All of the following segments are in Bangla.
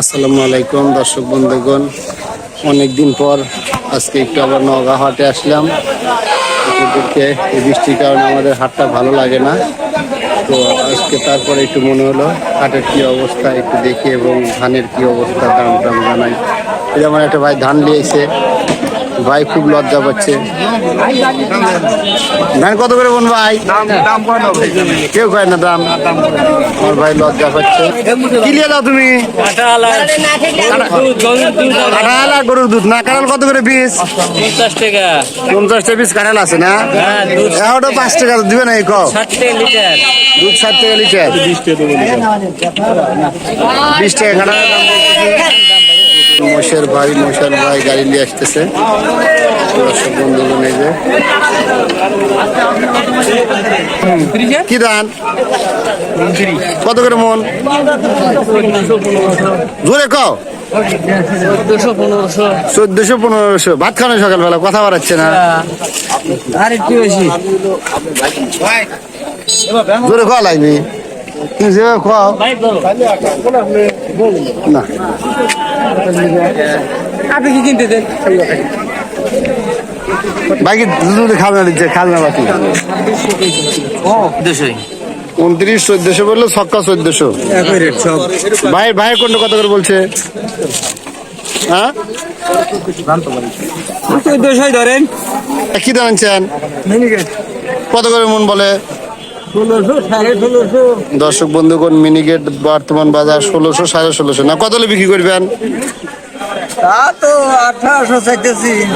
আসসালামু আলাইকুম, দর্শক বন্ধুগণ। অনেকদিন পর আজকে একটু আবার নগা হাটে আসলাম। এদেরকে এই বৃষ্টির কারণে আমাদের হাটটা ভালো লাগে না। তো আজকে তারপরে একটু মনে হলো, হাটের কী অবস্থা একটু দেখি এবং ধানের কী অবস্থা দাম টাম জানাই যেমন একটা ভাই ধান নিয়েছে ভাই খুব লজ্জা পাচ্ছে। ধান কত করে বোন ভাই? কেউ কয় না দাম। আমার ভাই লজ্জা পাচ্ছে। কি নিয়ে দাও তুমি? গরুর দুধ। না, কাঁঠাল কত করে পিস পঞ্চাশ টাকা। পঞ্চাশটা পিস কাঁঠাল আছে না? হ্যাঁ। এগারোটা পাঁচ টাকা। দিবে না, এই টাকা লিটার। দুধ ষাট টাকা লিটার। বিশ টাকা কাঁঠালের মোষের ভাই মোষের ভাই গাড়ি নিয়ে আসতেছে। দর্শক বন্ধুগণ এই যে। কি ধান কত করে মন? জোরে কও। চোদ্দশো পনেরোশো। ভাত খানো সকালবেলা কথা বাড়াচ্ছে না। আর একটু বেশি। জোরে খাওয়া লাগবে তুমি যেভাবে খাও না। আপনি কি কিনতে দেন? বাকি দুধ খাবে না দিচ্ছে? খাবে না বাকি। দুশোই উনত্রিশ চোদ্দশো বলল ছক্কা চোদ্দশো। ভাই ভাই কোনটা কত করে বলছে? হ্যাঁ? চোদ্দশোই ধরেন। কি দাঁড়াচ্ছেন কত করে মন বলে? দর্শক বন্ধুগণ মিনিগেট বর্তমান বাজার ষোলোশো সাড়ে ষোলোশো। না কত বিক্রি করবেন?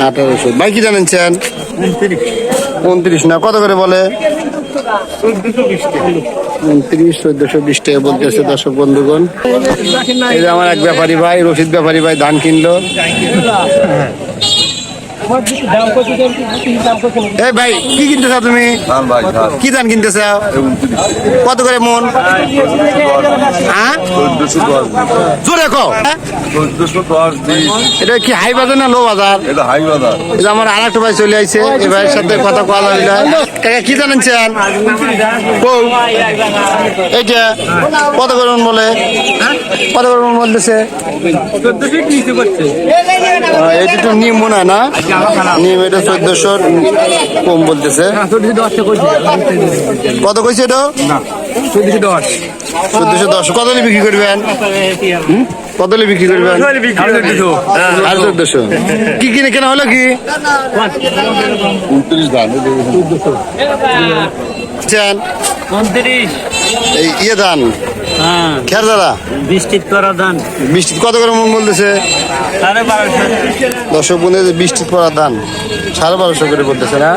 আঠারোশো ভাই কি জানাচ্ছেন উনত্রিশ না কত করে বলে? উনত্রিশ চোদ্দশো বিশ টাকা বলতেছে দর্শক বন্ধুগণ। এই যে আমার এক ব্যাপারী ভাই রশিদ ব্যাপারী ভাই ধান কিনলো। এই ভাই কি কিনতেছ তুমি? ধান কি ধান কিনতেছ? কত করে মন? জোরে এটা কি হাই বাজার না লো বাজার? এটা হাই বাজার। এই আমার আর একটা ভাই চলে আইছে এই ভাইয়ের সাথে কথা হইল কাকা কি জানাচ্ছেন বউ। এইটা কত করে মন বলে? কত করে মন বলতেছে? এটা তো নিম মনে হয় না? নিম এটা চোদ্দশো কম বলতেছে। কত কইছে এটা? চোদ্দশো দশ। চোদ্দশো দশ। কত হলে বিক্রি করবেন? কত হলে বিক্রি করবেন? আর চোদ্দশো। কি কিনে কেনা হলো কি? উনত্রিশ ধান এই ইয়ে ধান হ্যাঁ। খের দাদা? বৃষ্টির করা দান বৃষ্টি কত করে মন বলতেছে? সাড়ে বারোশো। দর্শক বন্ধু বৃষ্টি পড়া ধান সাড়ে বারোশো করে বলতেছে না?